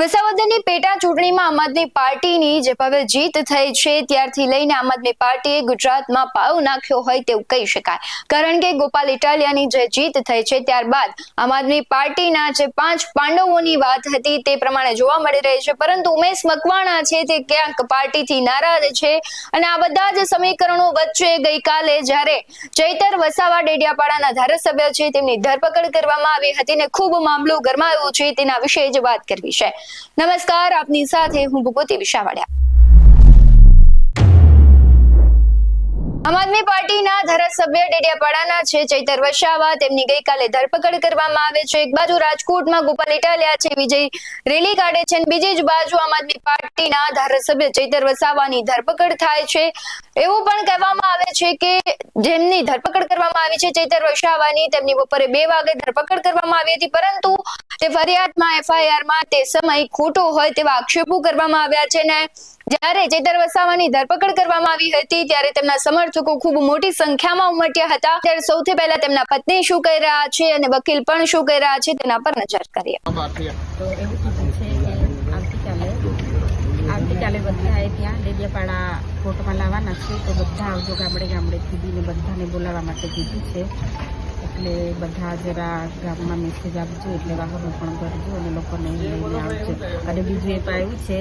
વિસાવદરની પેટા ચૂંટણીમાં આમ આદમી પાર્ટીની જે ભવ્ય જીત થઈ છે, ત્યારથી લઈને આમ આદમી પાર્ટીએ ગુજરાતમાં પાવ નાખ્યો હોય તેવું કહી શકાય. કારણ કે ગોપાલ ઇટાલિયાની જે જીત થઈ છે, ત્યારબાદ આમ આદમી પાર્ટીના જે પાંચ પાંડવોની વાત હતી તે પ્રમાણે જોવા મળી રહી છે. પરંતુ ઉમેશ મકવાણા છે તે ક્યાંક પાર્ટીથી નારાજ છે અને આ બધા જ સમીકરણો વચ્ચે ગઈકાલે જ્યારે ચૈતર વસાવા ડેડિયાપાડાના ધારાસભ્ય છે, તેમની ધરપકડ કરવામાં આવી હતી ને ખૂબ મામલો ગરમાયો છે તેના વિશે જ વાત કરવી છે. નમસ્કાર આપની સાથે હું ભૂપતિ વિશાવાડિયા. આમ આદમી પાર્ટીના ધારાસભ્ય ડેડિયાપાડાના છે ચૈતર વસાવા. તેમની ગઈકાલે ધરપકડ કરવામાં આવે છે. એક બાજુ રાજકોટમાં ગોપાલ ઇટાલિયા છે વિજય રેલી કાઢે છે બીજી જ બાજુ આમ આદમી પાર્ટીના ધારાસભ્ય ચૈતર વસાવાની ધરપકડ થાય છે. એવું પણ કહેવામાં આવે છે કે જેમની ધરપકડ કરવામાં આવી છે ચૈતર વસાવાની, તેમની બપોરે બે વાગે ધરપકડ કરવામાં આવી હતી, પરંતુ તે ફરિયાદમાં એફઆઈઆરમાં તે સમય ખોટો હોય તેવા આક્ષેપો કરવામાં આવ્યા છે ને જ્યારે ચેતર વસાવાની ધરપકડ કરવામાં આવી હતી ત્યારે તેમના સમર્થકો ખૂબ મોટી સંખ્યામાં ઉમટ્યા હતા. ત્યારે સૌથી પહેલા તેમના પત્ની શું કહી રહ્યા છે અને વકીલ પણ શું કહી રહ્યા છે તેના પર નજર કરીએ. તો એવું કીધું છે કે આવતીકાલે બધા ત્યાં ડેડિયાપાડા કોર્ટમાં લાવવાના છે. તો બધા આવજો ગામડે ગામડે બીને બધાને બોલાવવા માટે કીધું છે. એટલે બધા જરા ગામમાં મેસેજ આપજો એટલે વાહનો પણ કરજો અને લોકોને લઈને આવજો. અને બીજું એ પાયું છે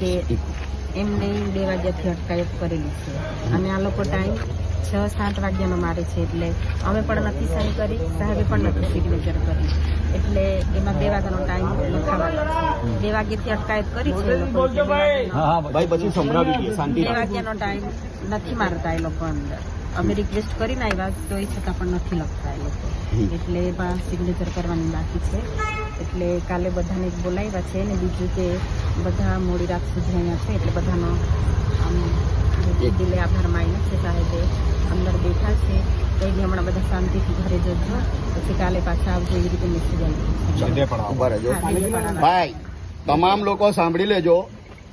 કે એમને બે વાગ્યાથી અટકાયત કરેલી છે. અને આ લોકો ટાઈમ છ સાત વાગ્યાનો મારે છે એટલે અમે પણ નથી સાઈન કરી સાહેબે પણ નથી સિગ્નેચર કરી. એટલે એમાં બે વાગ્યાનો ટાઈમ લખાવાનો છે. બે વાગ્યાથી અટકાયત કરી છે બે વાગ્યાનો ટાઈમ નથી મારતા એ લોકો અંદર. અમે રિક્વેસ્ટ કરીને આવ્યા તો એ છતાં પણ નથી લખતા એ લોકો. એટલે એમાં સિગ્નેચર કરવાની બાકી છે. એટલે કાલે બધાને બોલાવ્યા છે અને બીજું કે બધા મોડી રાત સુધી અહીંયા છે એટલે બધાનો આમ દિલે આભાર માન્યો છે સાહેબે અંદર બેઠા છે. તો એને હમણાં બધા શાંતિથી ઘરે જજો. પછી કાલે પાછા આવજો એવી રીતે મેસેજ આવી તમામ લોકો સાંભળી લેજો.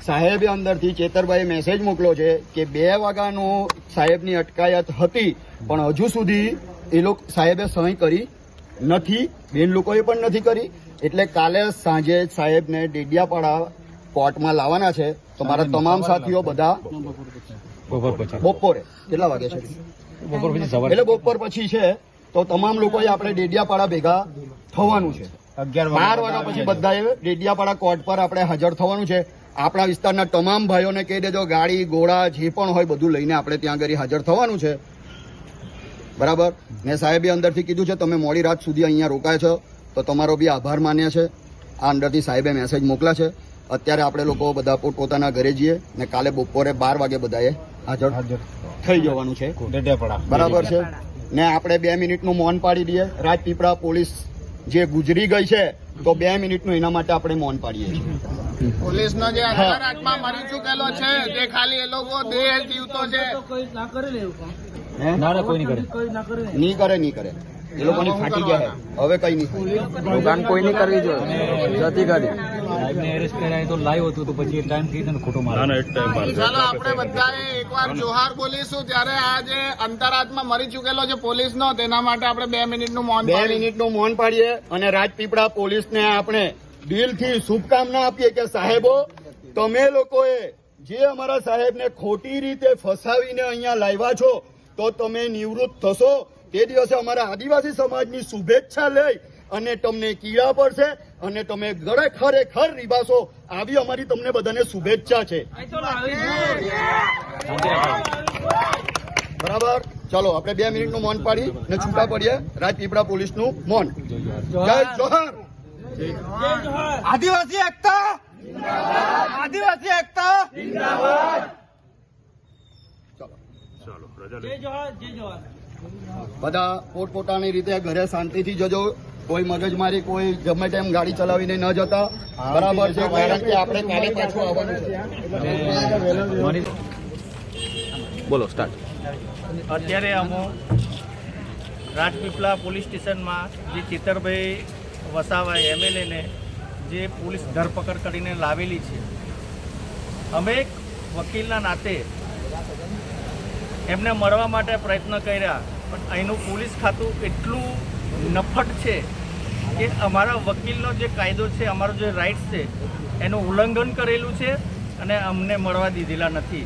સાહેબે અંદરથી ચેતરભાઈ મેસેજ મોકલ્યો છે કે બે વાગ્યાનો સાહેબની અટકાયત હતી પણ હજુ સુધી એ લોકો સાહેબે સહી કરી નથી બેન લોકોએ પણ નથી કરી. એટલે કાલે સાંજે સાહેબને ડેડિયાપાડા કોર્ટમાં લાવવાના છે. તો મારા તમામ સાથીઓ બધા બપોર પછી. બપોરે. કેટલા વાગે છે? બપોર પછી એટલે બપોર પછી છે તો તમામ લોકોએ આપણે ડેડિયાપાડા ભેગા થવાનું છે. બાર વાગ્યા પછી બધાએ ડેડિયાપાડા કોર્ટ પર આપણે હાજર થવાનું છે. આપણા વિસ્તારના તમામ ભાઈઓને કહી દેજો ગાડી ઘોડા જે પણ હોય બધું લઈને આપણે ત્યાં આગળ હાજર થવાનું છે. બરાબર? ને સાહેબે અંદરથી કીધું છે તમે મોડી રાત સુધી અહીંયા રોકાય છો તો તમારો બી આભાર માન્ય છે. આ અંદરથી સાહેબે મેસેજ મોકલા છે. અત્યારે આપણે લોકો બધા પોતપોતાના ઘરે જઈએ ને કાલે બપોરે બાર વાગે બધાએ હાજર થઈ જવાનું છે. બરાબર છે? ને આપણે બે મિનિટનું મૌન પાડી દઈએ. રાજપીપળા પોલીસ જે ગુજરી ગઈ છે તો બે મિનિટનું એના માટે આપણે મૌન પાડીએ છીએ. પોલીસનો જે અંતરાત્મા મરી ચૂકેલો છે તે ખાલી એ લોકો દેહ જીવતો છે. હે? ના ના કોઈ નહીં કરે નહીં કરે નહીં કરે. એ લોકોની ફાટી ગયા હવે કઈ નહીં. દુકાન કોઈ નહીં કરવી જોઈએ. જતી કરી. સાહેબને એરેસ્ટ કર્યા તો લાઈવ હતું તો પછી ટાઈમ થઈ ગયો ને ખોટો મારે ચાલો આપણે બધાએ એકવાર જોહાર બોલીશું. ત્યારે આ જે અંતરાત્મા મરી ચૂકેલો છે પોલીસનો તેના માટે આપણે બે મિનિટનું મૌન બે મિનિટ મિનિટનું મૌન પાડીએ અને રાજપીપળા પોલીસને આપણે દિલથી શુભકામના આપીએ કે સાહેબો તમે લોકોએ જે અમારા સાહેબને ખોટી રીતે ફસાવીને અહીંયા લાવ્યા છો તો તમે નિવૃત્ત થશો. તે દિવસે અમારા આદિવાસી સમાજની શુભેચ્છા લઈ અને તમને કીડા પડશે અને તમે ગળે ખરેખર રીબાશો આવી અમારી તમને બધાને શુભેચ્છા છે. બરાબર? ચાલો આપણે બે મિનિટનું મૌન પાડી ને છૂટા પડીએ. રાજપીપળા પોલીસનું મૌન. જય જોહર આદિવાસી એકતા? આદિવાસી એકતા? બધા પોતપોતાની રીતે ઘરે શાંતિથી જજો. કોઈ મગજમારી કોઈ ગમે તેમ ગાડી ચલાવીને ન જતા. બરાબર છે કારણ કે આપણે કાલે પાછું આવવાનું છે. બોલો સ્ટાર્ટ અત્યારે અમો રાજપીપળા પોલીસ સ્ટેશનમાં જે ચિત્તરભાઈ વસાવા એમએલએને જે પોલીસ ધરપકડ કરીને લાવેલી છે, અમે એક વકીલના નાતે એમને મળવા માટે પ્રયત્ન કર્યા, પણ અહીંનું પોલીસ ખાતું એટલું નફટ છે કે અમારા વકીલનો જે કાયદો છે, અમારો જે રાઇટ્સ છે, એનું ઉલ્લંઘન કરેલું છે અને અમને મળવા દીધેલા નથી.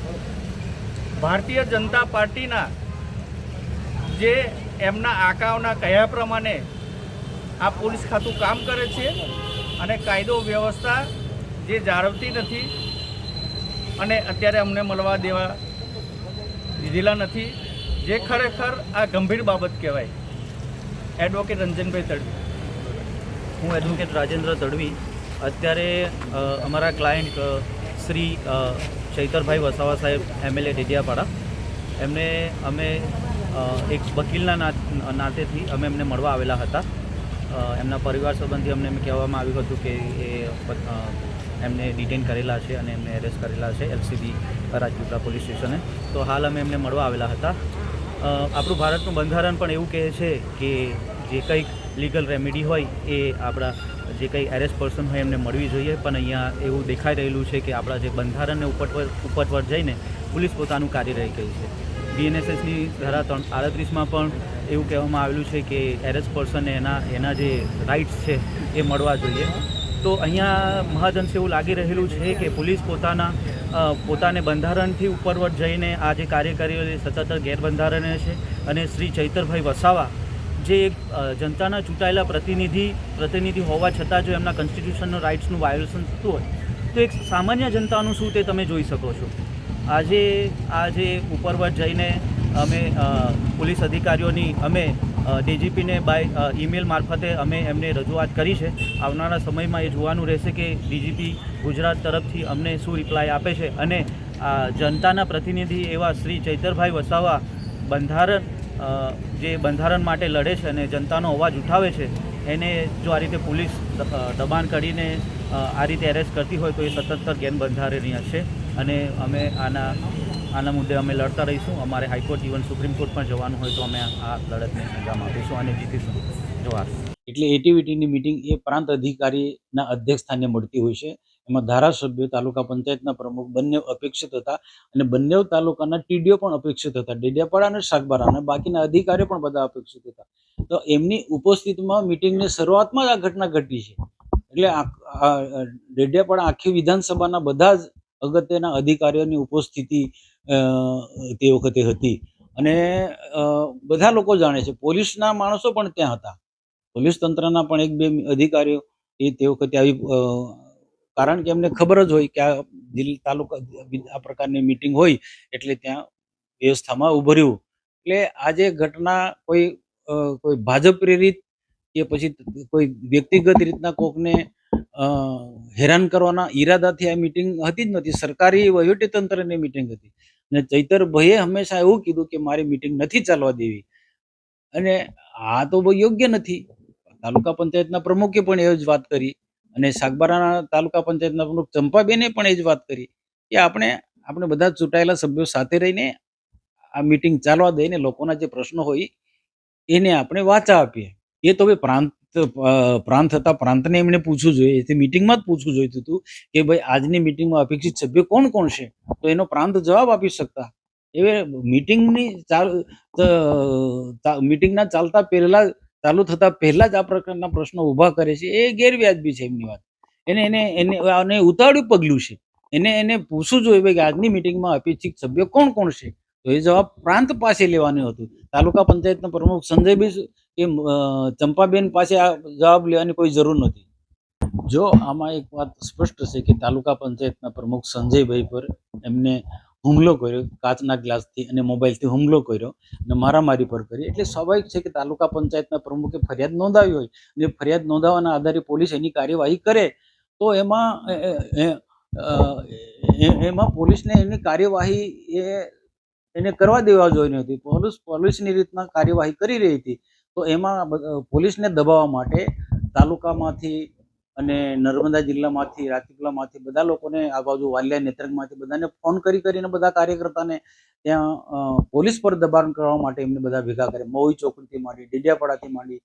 ભારતીય જનતા પાર્ટીના જે એમના આંકાઓના કહ્યા પ્રમાણે આ પોલીસ ખાતું કામ કરે છે અને કાયદો વ્યવસ્થા જે જાળવતી નથી અને અત્યારે અમને મળવા દેવા દીધેલા નથી. જે ખરેખર આ ગંભીર બાબત કહેવાય. એડવોકેટ રંજનભાઈ તડવી. હું એડવોકેટ રાજેન્દ્ર તડવી. અત્યારે અમારા ક્લાયન્ટ શ્રી ચૈતરભાઈ વસાવા સાહેબ એમએલએ ડેડિયાપાડા એમને અમે એક વકીલના નાતેથી અમે એમને મળવા આવેલા હતા. એમના પરિવાર સંબંધી અમને એમ કહેવામાં આવ્યું હતું કે એ એમને ડિટેન કરેલા છે અને એમને એરેસ્ટ કરેલા છે એલસીબી રાજપીપળા પોલીસ સ્ટેશને. તો હાલ અમે એમને મળવા આવેલા હતા. આપણું ભારતનું બંધારણ પણ એવું કહે છે કે જે કંઈક લીગલ રેમેડી હોય એ આપણા જે કંઈ એરેસ્ટ પર્સન હોય એમને મળવી જોઈએ. પણ અહીંયા એવું દેખાઈ રહેલું છે કે આપણા જે બંધારણને ઉપરવર ઉપરવર જઈને પોલીસ પોતાનું કાર્ય રહી ગઈ છે બીએનએસએસની ધારા ત્રણ, આડત્રીસમાં પણ એવું કહેવામાં આવેલું છે કે એરેજ પર્સનને એના એના જે રાઇટ્સ છે એ મળવા જોઈએ. તો અહીંયા મહાજનસે એવું લાગી રહેલું છે કે પોલીસ પોતાના પોતાને બંધારણથી ઉપરવટ જઈને આ જે કાર્ય કરી રહી સતત ગેરબંધારણીય છે અને શ્રી ચૈતરભાઈ વસાવા જે એક જનતાના ચૂંટાયેલા પ્રતિનિધિ પ્રતિનિધિ હોવા છતાં જો એમના કોન્સ્ટિટ્યુશનનો રાઇટ્સનું વાયોલેશન થતું હોય, તો એક સામાન્ય જનતાનું શું તે તમે જોઈ શકો છો? આજે આજે ઉપરવટ જઈને અમે પોલીસ અધિકારીઓની અમે ડીજીપીને બાય ઈમેલ મારફતે અમે એમને રજૂઆત કરી છે. આવનારા સમયમાં એ જોવાનું રહેશે કે ડીજીપી ગુજરાત તરફથી અમને શું રિપ્લાય આપે છે અને જનતાના પ્રતિનિધિ એવા શ્રી ચૈતરભાઈ વસાવા બંધારણ જે બંધારણ માટે લડે છે અને જનતાનો અવાજ ઉઠાવે છે, એને જો આ રીતે પોલીસ દબાણ કરીને આ રીતે એરેસ્ટ કરતી હોય તો એ સતત ગેરબંધારણીય છે. અને અમે આના આના મુદ્દે અમે લડતા રહીશું. અમારે હાઈકોર્ટ ઇવન સુપ્રીમ કોર્ટ પણ જવાનું હોય તો અમે આ લડતને અંજામ આપીશું અને જીતીશું. જોવાર એટલે એટીવીટીની મિટિંગ એ પ્રાંત અધિકારીના અધ્યક્ષ મળતી હોય છે. એમાં ધારાસભ્યો, તાલુકા પંચાયતના પ્રમુખ બંને અપેક્ષિત હતા અને બંને તાલુકાના ટીડીઓ પણ અપેક્ષિત હતા. ડેડિયાપાડા અને શાકબારા અને બાકીના અધિકારીઓ પણ બધા અપેક્ષિત હતા. તો એમની ઉપસ્થિતિમાં મિટિંગની શરૂઆતમાં જ આ ઘટના ઘટી છે. એટલે ડેડિયાપાડા આખી વિધાનસભાના બધા જ અગત્યના અધિકારીઓની ઉપસ્થિતિ તે વખતે હતી. અને બધા લોકો જાણે છે, પોલીસના માણસો પણ ત્યાં હતા. પોલીસ તંત્રના પણ એક બે અધિકારીઓ એ તે વખતે આવી કારણ કે એમને ખબર જ હોય કે આ જિલ્લા તાલુકા, આ પ્રકારની મિટિંગ હોય એટલે ત્યાં વ્યવસ્થામાં ઉભર્યું. એટલે આજે ઘટના કોઈ કોઈ ભાજપ પ્રેરિત કે પછી કોઈ વ્યક્તિગત રીતના કોકને હેરાન કરવાના ઈરાદાથી આ મિટિંગ હતી જ નથી. સરકારી વહીવટી તંત્રની મિટિંગ હતી. અને ચૈતરભાઈએ હંમેશા એવું કીધું કે મારી મિટિંગ નથી ચાલવા દેવી. અને આ તો બહુ યોગ્ય નથી. તાલુકા પંચાયતના પ્રમુખે પણ એ જ વાત કરી અને સાગબારાના તાલુકા પંચાયતના પ્રમુખ ચંપાબેને પણ એ જ વાત કરી કે આપણે આપણે બધા ચૂંટાયેલા સભ્યો સાથે રહીને આ મિટિંગ ચાલવા દઈને લોકોના જે પ્રશ્નો હોય એને આપણે વાચા આપીએ. એ તો હવે પ્રાંત પ્રાંત હતા. પ્રાંતને એમણે પૂછવું જોઈએ. તે મિટિંગમાં જ પૂછવું જોઈતું હતું કે ભાઈ, આજની મિટિંગમાં અપેક્ષિત સભ્યો કોણ કોણ છે? તો એનો પ્રાંત જવાબ આપી શકતા. એવે મિટિંગની ચાલ મિટિંગના ચાલતા પહેલા, ચાલુ થતા પહેલા જ આ પ્રકારના પ્રશ્નો ઊભા કરે છે. એ ગેરવ્યાજબી છે એમની વાત. એને એને એને આને ઉતાવળું પગલું છે. એને એને પૂછવું જોઈએ ભાઈ આજની મિટિંગમાં અપેક્ષિત સભ્યો કોણ કોણ છે? તો એ જવાબ પ્રાંત પાસે લેવાનું હતું. તાલુકા પંચાયતના પ્રમુખ સંજયભાઈ કે અ, ચંપાબેન પાસે આ જવાબ લેવાની કોઈ જરૂર નથી. જો આમાં એક વાત સ્પષ્ટ છે કે તાલુકા પંચાયતના પ્રમુખ સંજયભાઈ પર એમને હુમલો કર્યો કાચના ગ્લાસથી અને મોબાઈલથી હુમલો કર્યો અને મારામારી પર કરી. એટલે સ્વાભાવિક છે કે તાલુકા પંચાયતના પ્રમુખે ફરિયાદ નોંધાવી હોય અને ફરિયાદ નોંધાવવાના આધારે પોલીસ એની કાર્યવાહી કરે તો એમાં એ, એ, એ, એ- એમાં પોલીસને એની કાર્યવાહી એ એને કરવા દેવા જોઈ હતી પોલીસ, પોલીસની રીતના કાર્યવાહી કરી રહી હતી. તો એમાં પોલીસને દબાવવા માટે તાલુકામાંથી અને નર્મદા જિલ્લામાંથી રાજપીપળામાંથી બધા લોકોને આ બાજુ વાલિયા નેત્રંગમાંથી બધાને ફોન કરી કરીને બધા કાર્યકર્તાને ત્યાં પોલીસ પર દબાણ કરવા માટે એમને બધા ભેગા કરે મહુઈ ચોકડીથી માંડી, ડેડિયાપાડાથી માંડી,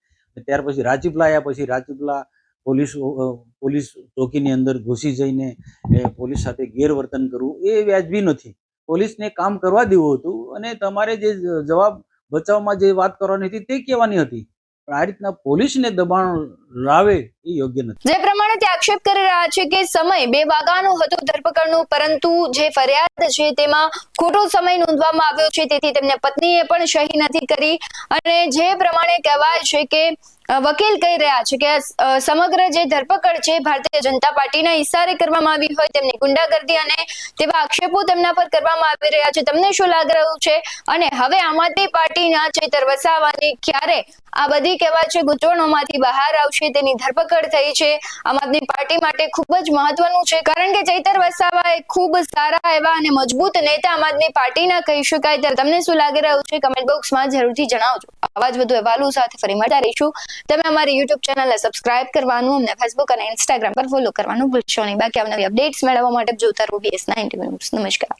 ત્યાર પછી રાજપીપળા આવ્યા પછી રાજપીપળા પોલીસ પોલીસ ચોકીની અંદર ઘૂસી જઈને પોલીસ સાથે ગેરવર્તન કરવું એ વ્યાજબી નથી. પોલીસને કામ કરવા દેવું હતું અને તમારે જે જવાબ બચાવમાં જે વાત કરવાની હતી તે કહેવાની હતી. પણ આ રીતના પોલીસને દબાણ લાવે એ યોગ્ય નથી. જે પ્રમાણે આક્ષેપ કરી રહ્યા છે કે સમય બે વાગ્યાનો હતો ધરપકડનો, પરંતુ જે ફરિયાદ છે તેમાં ખોટો સમય નોંધવામાં આવ્યો છે, તેથી તેમને પત્નીએ પણ સહી નથી કરી. અને જે પ્રમાણે કહેવાય છે કે વકીલ કહી રહ્યા છે કે સમગ્ર જે ધરપકડ છે ભારતીય જનતા પાર્ટીના ઇશારે કરવામાં આવી હોય તેમની ગુંડાગર્દી અને તેવા આક્ષેપો તેમના પર કરવામાં આવી રહ્યા છે. તમને શું લાગી રહ્યું છે? અને હવે આમ આદમી પાર્ટીના ચેતર વસાવાની ક્યારે આ બધી કહેવાય છે, ગૂંચવણોમાંથી બહાર આવશે, તેની ધરપકડ થઈ છે, આમ આદમી પાર્ટી માટે ખૂબ જ મહત્વનું છે. કારણ કે ચૈતર વસાવા એ ખૂબ સારા એવા અને મજબૂત નેતા આમ આદમી પાર્ટીના કહી શકાય. ત્યારે તમને શું લાગી રહ્યું છે? કમેન્ટ બોક્સમાં જરૂરથી જણાવજો. આવા જ વધુ અહેવાલો સાથે ફરી મળતા રહીશું. તમે અમારી યુટ્યુબ ચેનલને સબસ્ક્રાઇબ કરવાનું અમને ફેસબુક અને ઇન્સ્ટાગ્રામ પર ફોલો કરવાનું ભૂલશો નહીં. બાકી અમને અપડેટ્સ મેળવવા માટે જોતા રહો બીએસ નાઇન્ટી નમસ્કાર.